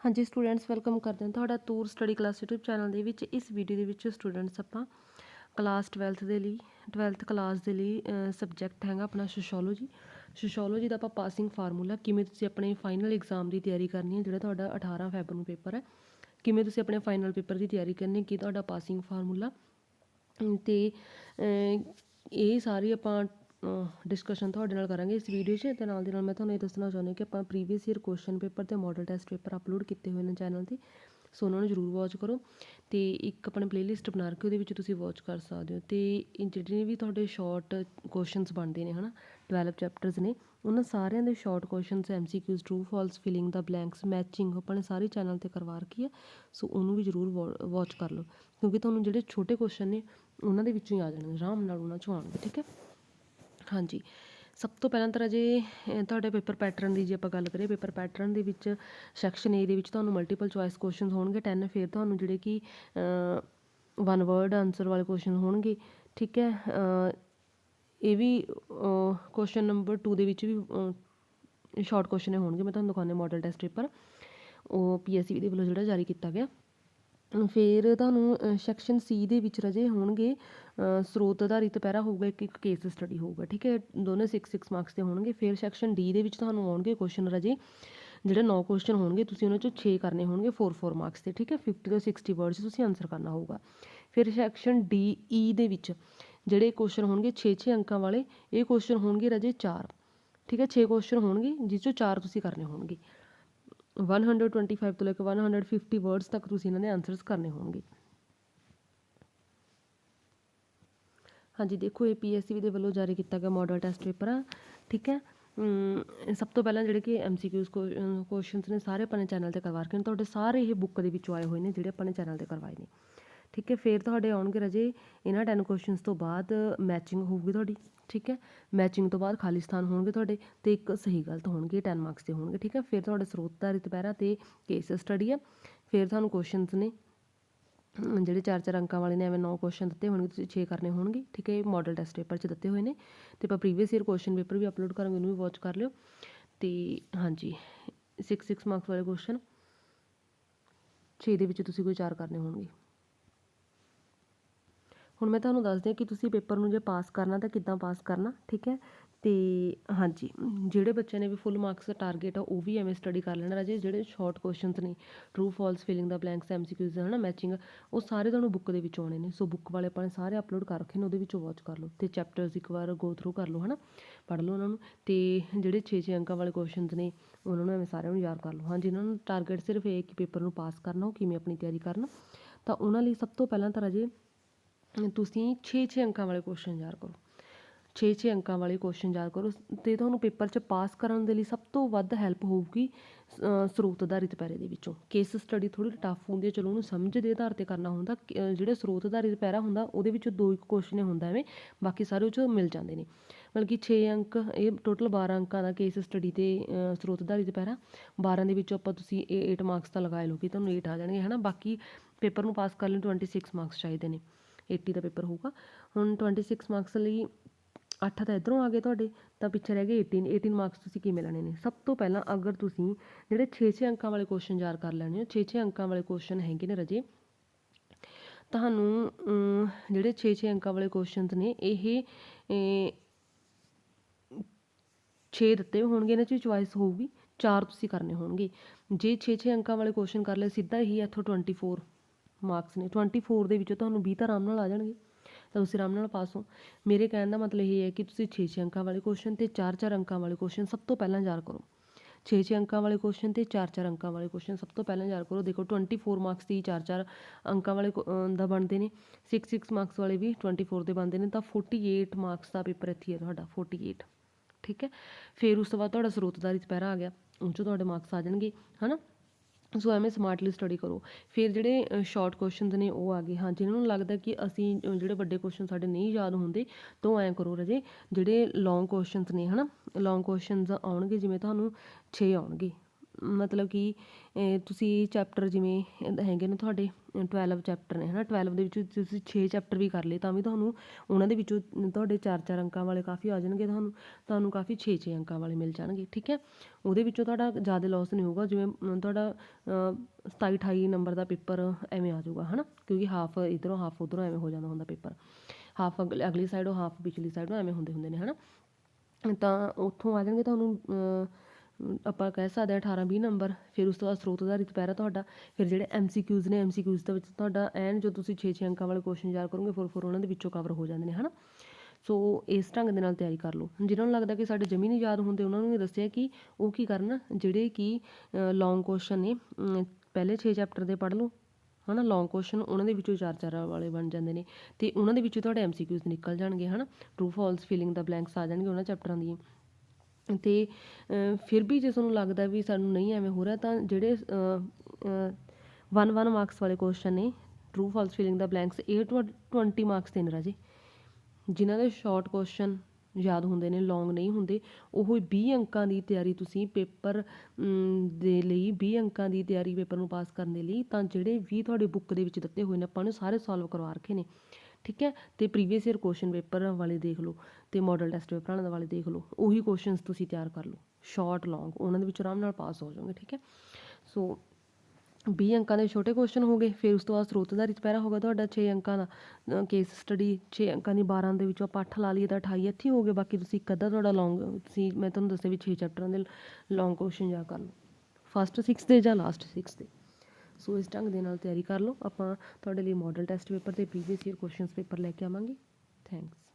ਹਾਂਜੀ students welcome ਕਰਦੇ ਹਾਂ ਤੁਹਾਡਾ ਤੂਰ ਸਟੱਡੀ ਕਲਾਸ YouTube ਚੈਨਲ ਦੇ ਵਿੱਚ। ਇਸ ਵੀਡੀਓ ਦੇ ਵਿੱਚ ਸਟੂਡੈਂਟਸ ਆਪਾਂ ਕਲਾਸ 12th ਦੇ ਲਈ 12th ਕਲਾਸ ਦੇ ਲਈ ਸਬਜੈਕਟ ਹੈਗਾ ਆਪਣਾ ਸੋਸ਼ੀਓਲੋਜੀ ਸੋਸ਼ੀਓਲੋਜੀ ਦਾ ਆਪਾਂ ਪਾਸਿੰਗ ਫਾਰਮੂਲਾ ਕਿਵੇਂ ਤੁਸੀਂ ਆਪਣੇ ਫਾਈਨਲ ਐਗਜ਼ਾਮ ਦੀ ਤਿਆਰੀ ਕਰਨੀ ਹੈ, ਜਿਹੜਾ ਤੁਹਾਡਾ 18 ਫੈਬਰ ਨੂੰ ਪੇਪਰ ਹੈ, ਕਿਵੇਂ ਤੁਸੀਂ ਆਪਣੇ ਫਾਈਨਲ ਪੇਪਰ ਦੀ ਤਿਆਰੀ ਕਰਨੀ ਕੀ ਤੁਹਾਡਾ ਪਾਸਿੰਗ ਫਾਰਮੂਲਾ ਤੇ ਇਹ ਸਾਰੀ ਆਪਾਂ ਡਿਸਕਸ਼ਨ ਤੁਹਾਡੇ ਨਾਲ ਕਰਾਂਗੇ ਇਸ ਵੀਡੀਓ 'ਚ ਤੇ ਨਾਲ ਦੀ ਨਾਲ ਮੈਂ ਤੁਹਾਨੂੰ ਇਹ ਦੱਸਣਾ ਚਾਹੁੰਦੀ ਕਿ ਆਪਾਂ ਪ੍ਰੀਵੀਅਸ ਈਅਰ ਕੁਐਸਚਨ ਪੇਪਰ ਤੇ ਮਾਡਲ ਟੈਸਟ ਪੇਪਰ ਅਪਲੋਡ ਕੀਤੇ ਹੋਏ ਨੇ ਚੈਨਲ ਤੇ, ਸੋ ਉਹਨਾਂ ਨੂੰ ਜ਼ਰੂਰ ਵਾਚ ਕਰੋ ਤੇ ਇੱਕ ਆਪਣੇ ਪਲੇਲਿਸਟ ਬਣਾ ਕੇ ਉਹਦੇ ਵਿੱਚ ਤੁਸੀਂ ਵਾਚ ਕਰ ਸਕਦੇ ਹੋ ਤੇ ਇਹ ਜਿਹੜੇ ਵੀ ਤੁਹਾਡੇ ਸ਼ਾਰਟ ਕੁਐਸਚਨਸ ਬਣਦੇ ਨੇ ਹਨਾ 12 ਚੈਪਟਰਸ ਨੇ, ਉਹਨਾਂ ਸਾਰਿਆਂ ਦੇ short questions MCQs true false filling the blanks matching ਆਪਣੇ ਸਾਰੇ ਚੈਨਲ ਤੇ ਕਰਵਾ ਰੱਖੀ ਹੈ ਸੋ ਉਹਨੂੰ ਵੀ ਜ਼ਰੂਰ ਵਾਚ ਕਰ ਲਓ ਕਿਉਂਕਿ ਤੁਹਾਨੂੰ ਜਿਹੜੇ ਛੋਟੇ ਕੁਐਸਚਨ ਨੇ, ਉਹਨਾਂ ਦੇ ਵਿੱਚੋਂ ਹੀ ਆ ਜਾਣਗੇ ਆਰਾਮ ਨਾਲ ਉਹਨਾਂ ਚੋਂ ਆਉਣਗੇ, ਠੀਕ ਹੈ? ਹਾਂਜੀ। ਸਭ ਤੋਂ ਪਹਿਲਾਂ ਤਾਂ ਰਾਜੇ ਤੁਹਾਡੇ ਪੇਪਰ ਪੈਟਰਨ ਦੀ ਜੇ ਆਪਾਂ ਗੱਲ ਕਰੀਏ, ਪੇਪਰ ਪੈਟਰਨ ਦੇ ਵਿੱਚ ਸੈਕਸ਼ਨ ਏ ਦੇ ਵਿੱਚ ਤੁਹਾਨੂੰ ਮਲਟੀਪਲ ਚੁਆਇਸ ਕੁਐਸਚਨਸ ਹੋਣਗੇ 10 ਫਿਰ ਤੁਹਾਨੂੰ ਜਿਹੜੇ ਕਿ ਵਨ ਵਰਡ ਆਨਸਰ ਵਾਲੇ ਕੁਐਸਚਨ ਹੋਣਗੇ, ਠੀਕ ਹੈ? ਇਹ ਵੀ ਕੁਐਸਚਨ ਨੰਬਰ 2 ਦੇ ਵਿੱਚ ਵੀ ਸ਼ਾਰਟ ਕੁਐਸਚਨ ਹੋਣਗੇ, ਮੈਂ ਤੁਹਾਨੂੰ ਦਿਖਾਉਂਦੇ ਮਾਡਲ ਟੈਸਟ ਪੇਪਰ ਉਹ ਪੀਐਸਸੀ ਦੇ ਵੱਲੋਂ ਜਿਹੜਾ ਜਾਰੀ ਕੀਤਾ ਗਿਆ। ਫਿਰ ਤੁਹਾਨੂੰ ਸੈਕਸ਼ਨ ਸੀ ਦੇ ਵਿੱਚ ਰਜੇ ਹੋਣਗੇ ਸਰੋਤ ਆਧਾਰਿਤ ਪੈਰਾ ਹੋਊਗਾ, ਇੱਕ ਇੱਕ ਕੇਸ ਸਟੱਡੀ ਹੋਊਗਾ, ਠੀਕ ਹੈ? ਦੋਨੇ 6 6 ਮਾਰਕਸ ਦੇ ਹੋਣਗੇ, ਫਿਰ ਸੈਕਸ਼ਨ ਡੀ ਦੇ ਵਿੱਚ ਤੁਹਾਨੂੰ ਆਉਣਗੇ ਕੁਐਸਚਨ ਰਜੇ, ਜਿਹੜੇ 9 ਕੁਐਸਚਨ ਹੋਣਗੇ, ਤੁਸੀਂ ਉਹਨਾਂ ਚੋਂ 6 ਕਰਨੇ ਹੋਣਗੇ 4 4 ਮਾਰਕਸ ਦੇ, ਠੀਕ ਹੈ? 50 ਤੋਂ 60 ਵਰਡਸ ਤੁਸੀਂ ਆਨਸਰ ਕਰਨਾ ਹੋਊਗਾ। ਫਿਰ ਸੈਕਸ਼ਨ ਡੀ ਈ ਦੇ ਵਿੱਚ ਜਿਹੜੇ ਕੁਐਸਚਨ ਹੋਣਗੇ 6 6 ਅੰਕਾਂ ਵਾਲੇ, ਇਹ ਕੁਐਸਚਨ ਹੋਣਗੇ ਰਜੇ 4 ਠੀਕ ਹੈ? 6 ਕੁਐਸਚਨ ਹੋਣਗੇ, ਜਿਸ ਚੋਂ 4 ਤੁਸੀਂ ਕਰਨੇ ਹੋਣਗੇ। 125 ਤੋਂ ਲੈ ਕੇ 150 ਵਰਡਸ ਤੱਕ ਤੁਸੀਂ ਇਹਨਾਂ ਦੇ ਆਨਸਰਸ ਕਰਨੇ ਹੋਣਗੇ। ਹਾਂਜੀ, ਦੇਖੋ, ਇਹ ਪੀਐਸਸੀ ਦੇ ਵੱਲੋਂ ਜਾਰੀ ਕੀਤਾ ਗਿਆ ਮਾਡਲ ਟੈਸਟ ਪੇਪਰ ਆ, ਠੀਕ ਹੈ? ਸਭ ਤੋਂ ਪਹਿਲਾਂ ਜਿਹੜੇ ਕਿ ਐਮਸੀਕਿਊਜ਼ ਕੁਐਸਚਨਸ ਨੇ ਸਾਰੇ ਆਪਣੇ ਚੈਨਲ ਤੇ ਕਰਵਾ ਕੇ ਤੁਹਾਡੇ ਸਾਰੇ ਇਹ ਬੁੱਕ ਦੇ ਵਿੱਚੋਂ ਆਏ ਹੋਏ ਨੇ, ਜਿਹੜੇ ਆਪਣੇ ਚੈਨਲ ਤੇ ਕਰਵਾਏ ਨੇ। ਠੀਕ ਹੈ, ਫਿਰ ਤੁਹਾਡੇ ਆਉਣਗੇ ਰਜੇ ਇਹਨਾਂ 10 ਕੁਐਸਚਨਸ ਤੋਂ ਬਾਅਦ ਮੈਚਿੰਗ ਹੋਊਗੀ ਤੁਹਾਡੀ, ਠੀਕ ਹੈ। ਮੈਚਿੰਗ ਤੋਂ ਬਾਅਦ ਖਾਲੀ ਸਥਾਨ ਹੋਣਗੇ ਤੁਹਾਡੇ ਤੇ ਇੱਕ ਸਹੀ ਗਲਤ ਹੋਣਗੇ 10 ਮਾਰਕਸ ਦੇ ਹੋਣਗੇ, ਠੀਕ ਹੈ। ਫਿਰ ਤੁਹਾਡੇ ਸਰੋਤ ਦਾ ਰਿਤਪੈਰਾ ਤੇ ਕੇਸ ਸਟੱਡੀ ਆ। ਫਿਰ ਤੁਹਾਨੂੰ ਕੁਐਸਚਨਸ ਨੇ, ਜਿਹੜੇ ਚਾਰ ਚਾਰ ਅੰਕਾਂ ਵਾਲੇ ਨੇ, ਐਵੇਂ 9 ਕੁਐਸਚਨ ਦਿੱਤੇ ਹੋਣਗੇ, ਤੁਸੀਂ 6 ਕਰਨੇ ਹੋਣਗੇ, ਠੀਕ ਹੈ। ਇਹ ਮਾਡਲ ਟੈਸਟ ਪੇਪਰ 'ਚ ਦਿੱਤੇ ਹੋਏ ਨੇ ਤੇ ਆਪਾਂ ਪ੍ਰੀਵੀਅਸ ਈਅਰ ਕੁਐਸਚਨ ਪੇਪਰ ਵੀ ਅਪਲੋਡ ਕਰਾਂਗੇ, ਉਹਨੂੰ ਵੀ ਵਾਚ ਕਰ ਲਿਓ। ਤੇ ਹਾਂਜੀ 6 6 ਮਾਰਕਸ ਵਾਲੇ ਕੁਐਸਚਨ 6 ਦੇ ਵਿੱਚ ਤੁਸੀਂ ਕੋਈ ਚਾਰ ਕਰਨੇ ਹੋਣਗੇ। ਹੁਣ ਮੈਂ ਤੁਹਾਨੂੰ ਦੱਸਦੀ ਹਾਂ ਕਿ ਤੁਸੀਂ ਪੇਪਰ ਨੂੰ ਜੇ ਪਾਸ ਕਰਨਾ ਤਾਂ ਕਿੱਦਾਂ ਪਾਸ ਕਰਨਾ, ਠੀਕ ਹੈ? ਤੇ ਹਾਂਜੀ, ਜਿਹੜੇ ਬੱਚਿਆਂ ਨੇ ਵੀ ਫੁੱਲ ਮਾਰਕਸ ਦਾ ਟਾਰਗੇਟ ਆ, ਉਹ ਵੀ ਐਵੇਂ ਸਟੱਡੀ ਕਰ ਲੈਣਾ ਰਾਜੇ, ਜਿਹੜੇ ਸ਼ਾਰਟ ਕੁਐਸਚਨਸ ਨੇ true false filling the blanks MCQs ਹੈ ਨਾ ਮੈਚਿੰਗ ਉਹ ਸਾਰੇ ਤੁਹਾਨੂੰ ਬੁੱਕ ਦੇ ਵਿੱਚ ਆਉਣੇ ਨੇ ਸੋ ਬੁੱਕ ਵਾਲੇ ਆਪਾਂ ਨੇ ਸਾਰੇ ਅਪਲੋਡ ਕਰ ਰੱਖੇ ਨੇ, ਉਹਦੇ ਵਿੱਚੋਂ ਵਾਚ ਕਰ ਲਓ, ਤੇ ਚੈਪਟਰਸ ਇੱਕ ਵਾਰ ਗੋ ਥਰੂ ਕਰ ਲਓ, ਹਨਾ, ਪੜ੍ਹ ਲਓ ਉਹਨਾਂ ਨੂੰ, ਤੇ ਜਿਹੜੇ 6-6 ਅੰਕਾਂ ਵਾਲੇ ਕੁਐਸਚਨਸ ਨੇ, ਉਹਨਾਂ ਨੂੰ ਐਵੇਂ ਸਾਰਿਆਂ ਨੂੰ ਯਾਦ ਕਰ ਲਓ, ਹਾਂਜੀ, ਇਹਨਾਂ ਨੂੰ ਟਾਰਗੇਟ ਸਿਰਫ ਇਹ ਕਿ ਪੇਪਰ ਨੂੰ ਪਾਸ ਕਰਨਾ, ਉਹ ਕਿਵੇਂ ਆਪਣੀ ਤਿਆਰੀ ਕਰਨਾ, ਤਾਂ ਉਹਨਾਂ ਲਈ ਸਭ ਤੋਂ ਪਹਿਲਾਂ ਤਾਂ ਰਾਜੇ ਤੁਸੀਂ 6-6 ਅੰਕਾਂ ਵਾਲੇ ਕੁਐਸਚਨ ਯਾਦ ਕਰੋ। 6-6 ਅੰਕਾਂ ਵਾਲੇ ਕੁਐਸਚਨ ਯਾਦ ਕਰੋ। ਅਤੇ ਤੁਹਾਨੂੰ ਪੇਪਰ 'ਚ ਪਾਸ ਕਰਨ ਦੇ ਲਈ ਸਭ ਤੋਂ ਵੱਧ ਹੈਲਪ ਹੋਊਗੀ ਸਰੋਤ ਆਧਾਰਿਤ ਪੈਰੇ ਦੇ ਵਿੱਚੋਂ। ਕੇਸ ਸਟੱਡੀ ਥੋੜੀ ਟਫ ਹੁੰਦੀ ਹੈ, ਚਲੋ ਉਹਨੂੰ ਸਮਝ ਦੇ ਆਧਾਰ ਤੇ ਕਰਨਾ ਹੁੰਦਾ। ਜਿਹੜਾ ਸਰੋਤ ਆਧਾਰਿਤ ਪੈਰਾ ਹੁੰਦਾ, ਉਹਦੇ ਵਿੱਚੋਂ ਦੋ ਇੱਕ ਕੁਐਸਚਨ ਹੁੰਦਾ ਐਵੇਂ। ਬਾਕੀ ਸਾਰੇ ਉਹ 'ਚ ਮਿਲ ਜਾਂਦੇ ਨੇ। ਮਤਲਬ ਕਿ 6 ਅੰਕ, ਇਹ ਟੋਟਲ 12 ਅੰਕਾਂ ਦਾ ਕੇਸ ਸਟੱਡੀ ਤੇ ਸਰੋਤ ਆਧਾਰਿਤ ਪੈਰਾ 12 ਦੇ ਵਿੱਚੋਂ ਆਪਾਂ ਤੁਸੀਂ 8 ਮਾਰਕਸ ਤਾਂ ਲਗਾ ਲਓ ਕਿ ਤੁਹਾਨੂੰ 8 ਆ ਜਾਣਗੇ, ਹਨਾ? ਬਾਕੀ ਪੇਪਰ ਨੂੰ ਪਾਸ ਕਰਨ ਲਈ 26 ਮਾਰਕਸ ਚਾਹੀਦੇ ਨੇ। 80 ਦਾ ਪੇਪਰ ਹੋਊਗਾ। ਹੁਣ 26 ਮਾਰਕਸ ਲਈ 8 ਤਾਂ ਇਧਰੋਂ ਆ ਗਏ ਤੁਹਾਡੇ, ਤਾਂ ਪਿੱਛੇ ਰਹਿ ਗਏ 18 18 ਮਾਰਕਸ ਤੁਸੀਂ ਕਿਵੇਂ ਲੈਣੇ ਨੇ? ਸਭ ਤੋਂ ਪਹਿਲਾਂ ਅਗਰ ਤੁਸੀਂ ਜਿਹੜੇ 6-6 ਅੰਕਾਂ ਵਾਲੇ ਕੁਐਸਚਨ ਯਾਰ ਕਰ ਲੈਣੇ ਹੋ 6-6 ਅੰਕਾਂ ਵਾਲੇ ਕੁਐਸਚਨ ਹੈਗੇ ਨੇ ਰਜੇ। ਤੁਹਾਨੂੰ ਜਿਹੜੇ 6-6 ਅੰਕਾਂ ਵਾਲੇ ਕੁਐਸਚਨਸ ਨੇ, ਇਹ 6 ਦਿੱਤੇ ਹੋਣਗੇ, ਇਹਨਾਂ 'ਚ ਚੁਆਇਸ ਹੋਊਗੀ। ਚਾਰ ਤੁਸੀਂ ਕਰਨੇ ਹੋਣਗੇ। ਜੇ 6-6 ਅੰਕਾਂ ਵਾਲੇ ਕੁਐਸਚਨ ਕਰ ਲਏ, ਸਿੱਧਾ ਹੀ ਇੱਥੋਂ 24 ਮਾਰਕਸ ਨੇ। 24 ਦੇ ਵਿੱਚੋਂ ਤੁਹਾਨੂੰ 20 ਤਾਂ ਆਰਾਮ ਨਾਲ ਆ ਜਾਣਗੇ। ਤਾਂ ਤੁਸੀਂ ਆਰਾਮ ਨਾਲ ਪਾਸ ਹੋ। ਮੇਰੇ ਕਹਿਣ ਦਾ ਮਤਲਬ ਇਹ ਹੈ ਕਿ ਤੁਸੀਂ 6-6 ਅੰਕਾਂ ਵਾਲੇ ਕੁਐਸਚਨ ਤੇ 4-4 ਅੰਕਾਂ ਵਾਲੇ ਕੁਐਸਚਨ ਸਭ ਤੋਂ ਪਹਿਲਾਂ ਯਾਦ ਕਰੋ। 6-6 ਅੰਕਾਂ ਵਾਲੇ ਕੁਐਸਚਨ ਤੇ 4-4 ਅੰਕਾਂ ਵਾਲੇ ਕੁਐਸਚਨ ਸਭ ਤੋਂ ਪਹਿਲਾਂ ਯਾਦ ਕਰੋ। ਦੇਖੋ 24 ਮਾਰਕਸ ਦੀ 4-4 ਅੰਕਾਂ ਵਾਲੇ ਦਾ ਬਣਦੇ ਨੇ। 6-6 ਮਾਰਕਸ ਵਾਲੇ ਵੀ 24 ਦੇ ਬਣਦੇ ਨੇ। ਤਾਂ 48 ਮਾਰਕਸ ਦਾ ਪੇਪਰ ਇੱਥੇ ਹੈ ਤੁਹਾਡਾ 48 ਠੀਕ ਹੈ? ਫਿਰ ਉਸ ਤੋਂ ਬਾਅਦ ਤੁਹਾਡਾ ਸਰੋਤਦਾਰੀ ਦੁਪਹਿਰਾ ਆ ਗਿਆ। ਉਹ 'ਚੋਂ ਤੁਹਾਡੇ ਮਾਰਕਸ ਆ ਜਾਣਗੇ। ਹਨਾ? ਸੋ ਐਵੇਂ ਸਮਾਰਟਲੀ ਸਟੱਡੀ ਕਰੋ। ਫਿਰ ਜਿਹੜੇ ਸ਼ਾਰਟ ਕੁਐਸਚਨਸ ਨੇ, ਉਹ ਆ ਗਏ। ਹਾਂ ਜਿਨ੍ਹਾਂ ਨੂੰ ਲੱਗਦਾ ਕਿ ਅਸੀਂ ਜਿਹੜੇ ਵੱਡੇ ਕੁਐਸਚਨ ਸਾਡੇ ਨਹੀਂ ਯਾਦ ਹੁੰਦੇ, ਤਾਂ ਐਂ ਕਰੋ ਰਜੇ, ਜਿਹੜੇ ਲੌਂਗ ਕੁਐਸਚਨਸ ਨੇ, ਹਨਾ? ਲੌਂਗ ਕੁਐਸਚਨਸ ਆਉਣਗੇ, ਜਿਵੇਂ ਤੁਹਾਨੂੰ 6 ਆਉਣਗੇ। ਮਤਲਬ ਕਿ ਤੁਸੀਂ ਚੈਪਟਰ ਜਿਵੇਂ ਹੈਗੇ ਨੇ ਤੁਹਾਡੇ 12 ਚੈਪਟਰ ਨੇ ਹੈ ਨਾ ਟਵੈਲਵ ਦੇ ਵਿੱਚ ਤੁਸੀਂ ਛੇ ਚੈਪਟਰ ਵੀ ਕਰ ਲਏ, ਤਾਂ ਵੀ ਤੁਹਾਨੂੰ ਉਹਨਾਂ ਦੇ ਵਿੱਚੋਂ ਤੁਹਾਡੇ 4-4 ਅੰਕਾਂ ਵਾਲੇ ਕਾਫੀ ਆ ਜਾਣਗੇ, ਤੁਹਾਨੂੰ ਤੁਹਾਨੂੰ ਕਾਫੀ 6-6 ਅੰਕਾਂ ਵਾਲੇ ਮਿਲ ਜਾਣਗੇ, ਠੀਕ ਹੈ? ਉਹਦੇ ਵਿੱਚੋਂ ਤੁਹਾਡਾ ਜ਼ਿਆਦਾ ਲਾਸ ਨਹੀਂ ਹੋਊਗਾ, ਜਿਵੇਂ ਤੁਹਾਡਾ 27-28 ਨੰਬਰ ਦਾ ਪੇਪਰ ਐਵੇਂ ਆ ਜਾਊਗਾ ਨਾ ਕਿਉਂਕਿ ਹਾਫ ਇਧਰੋਂ ਹਾਫ ਉਧਰੋਂ ਐਵੇਂ ਹੋ ਜਾਂਦਾ ਹੁੰਦਾ ਪੇਪਰ। ਹਾਫ ਅਗਲੀ ਸਾਈਡੋਂ ਹਾਫ ਪਿਛਲੀ ਸਾਈਡੋਂ ਐਵੇਂ ਹੁੰਦੇ ਹੁੰਦੇ ਨੇ ਹੈ ਨਾ ਤਾਂ ਉੱਥੋਂ ਆ ਜਾਣਗੇ ਤੁਹਾਨੂੰ ਆਪਾਂ ਕਹਿ ਸਕਦੇ ਹਾਂ 18 20 ਨੰਬਰ ਫਿਰ ਉਸ ਤੋਂ ਬਾਅਦ ਸਰੋਤ ਆਧਾਰਿਤ ਪੈਰਾ ਤੁਹਾਡਾ, ਫਿਰ ਜਿਹੜੇ ਐਮਸੀਕਿਊਜ਼ ਨੇ ਐਮਸੀਕਿਊਜ਼ ਦੇ ਵਿੱਚ ਤੁਹਾਡਾ ਐਨ, ਜੋ ਤੁਸੀਂ 6 6 ਅੰਕਾਂ ਵਾਲੇ ਕੁਐਸਚਨ ਯਾਦ ਕਰੋਗੇ ਫੋਰ ਫੋਰ ਉਹਨਾਂ ਦੇ ਵਿੱਚੋਂ ਕਵਰ ਹੋ ਜਾਂਦੇ ਨੇ, ਹਨਾ? ਸੋ ਇਸ ਢੰਗ ਦੇ ਨਾਲ ਤਿਆਰੀ ਕਰ ਲਓ। ਜਿਨ੍ਹਾਂ ਨੂੰ ਲੱਗਦਾ ਕਿ ਸਾਡੇ ਜ਼ਮੀਨ ਯਾਦ ਹੁੰਦੇ, ਉਹਨਾਂ ਨੂੰ ਵੀ ਦੱਸਿਆ ਕਿ ਉਹ ਕੀ ਕਰਨ, ਜਿਹੜੇ ਕਿ ਲੌਂਗ ਕੁਐਸਚਨ ਨੇ ਪਹਿਲੇ 6 ਚੈਪਟਰ ਦੇ ਪੜ੍ਹ ਲਓ, ਹਨਾ? ਲੌਂਗ ਕੁਐਸਚਨ ਉਹਨਾਂ ਦੇ ਵਿੱਚੋਂ ਚਾਰ ਚਾਰ ਵਾਲੇ ਬਣ ਜਾਂਦੇ ਨੇ, ਤੇ ਉਹਨਾਂ ਦੇ ਵਿੱਚੋਂ ਤੁਹਾਡੇ ਐਮਸੀਕਿਊਜ਼ ਨਿਕਲ ਜਾਣਗੇ, ਹਨਾ? True false filling the blanks ਆ ਜਾਣਗੇ ਉਹਨਾਂ ਚੈਪਟਰਾਂ ਦੀਆਂ। ਅਤੇ ਫਿਰ ਵੀ ਜੇ ਤੁਹਾਨੂੰ ਲੱਗਦਾ ਵੀ ਸਾਨੂੰ ਨਹੀਂ ਐਵੇਂ ਹੋ ਰਿਹਾ, ਤਾਂ ਜਿਹੜੇ 1 1 ਮਾਰਕਸ ਵਾਲੇ ਕੁਐਸਚਨ ਨੇ true false filling the blanks ਇਹ ਟਵ 20 ਮਾਰਕਸ ਦੇ ਨੇ ਰਾਜੇ। ਜਿਨ੍ਹਾਂ ਦੇ ਸ਼ਾਰਟ ਕੁਐਸਚਨ ਯਾਦ ਹੁੰਦੇ ਨੇ ਲੌਂਗ ਨਹੀਂ ਹੁੰਦੇ, ਉਹ 20 ਅੰਕਾਂ ਦੀ ਤਿਆਰੀ ਤੁਸੀਂ ਪੇਪਰ ਦੇ ਲਈ 20 ਅੰਕਾਂ ਦੀ ਤਿਆਰੀ ਪੇਪਰ ਨੂੰ ਪਾਸ ਕਰਨ ਦੇ ਲਈ, ਤਾਂ ਜਿਹੜੇ ਵੀ ਤੁਹਾਡੇ ਬੁੱਕ ਦੇ ਵਿੱਚ ਦਿੱਤੇ ਹੋਏ ਨੇ, ਆਪਾਂ ਨੂੰ ਸਾਰੇ ਸੋਲਵ ਕਰਵਾ ਰੱਖੇ ਨੇ। ਠੀਕ ਹੈ? ਤੇ ਪ੍ਰੀਵੀਅਸ ਈਅਰ ਕੁਐਸਚਨ ਪੇਪਰ ਵਾਲੇ ਦੇਖ ਲਓ ਤੇ ਮਾਡਲ ਟੈਸਟ ਪੇਪਰਾਂ ਵਾਲੇ ਦੇਖ ਲਓ, ਉਹੀ ਕੁਐਸਚਨਸ ਤੁਸੀਂ ਤਿਆਰ ਕਰ ਲਓ ਸ਼ਾਰਟ ਲੌਂਗ ਉਹਨਾਂ ਦੇ ਵਿੱਚ ਆਰਾਮ ਨਾਲ ਪਾਸ ਹੋ ਜਾਓਗੇ, ਠੀਕ ਹੈ? ਸੋ 20 ਅੰਕਾਂ ਦੇ ਛੋਟੇ ਕੁਐਸਚਨ ਹੋ ਗਏ, ਫਿਰ ਉਸ ਤੋਂ ਬਾਅਦ ਸਰੋਤ ਦਾ ਪੈਰਾ ਹੋਗਾ ਤੁਹਾਡਾ 6 ਅੰਕਾਂ ਦਾ ਕੇਸ ਸਟੱਡੀ 6 ਅੰਕਾਂ ਦੀ 12 ਦੇ ਵਿੱਚੋਂ ਆਪਾਂ 8 ਲਾ ਲਈਏ ਤਾਂ 28 ਇੱਥੇ ਹੀ ਹੋ ਗਏ, ਬਾਕੀ ਤੁਸੀਂ ਇੱਕ ਅੱਧਾ ਤੁਹਾਡਾ ਲੌਂਗ ਤੁਸੀਂ, ਮੈਂ ਤੁਹਾਨੂੰ ਦੱਸਿਆ ਵੀ 6 ਚੈਪਟਰਾਂ ਦੇ ਲੌਂਗ ਕੁਐਸਚਨ ਜਾ ਕਰ ਲਓ ਫਸਟ 6 ਦੇ ਜਾਂ ਲਾਸਟ 6 ਦੇ? ਸੋ ਇਸ ਢੰਗ ਦੇ ਨਾਲ ਤਿਆਰੀ ਕਰ ਲਓ। ਆਪਾਂ ਤੁਹਾਡੇ ਲਈ ਮਾਡਲ ਟੈਸਟ ਪੇਪਰ ਤੇ ਪ੍ਰੀਵੀਅਸ ਈਅਰ ਕੁਐਸਚਨਸ ਪੇਪਰ ਲੈ ਕੇ ਆਵਾਂਗੇ। ਥੈਂਕਸ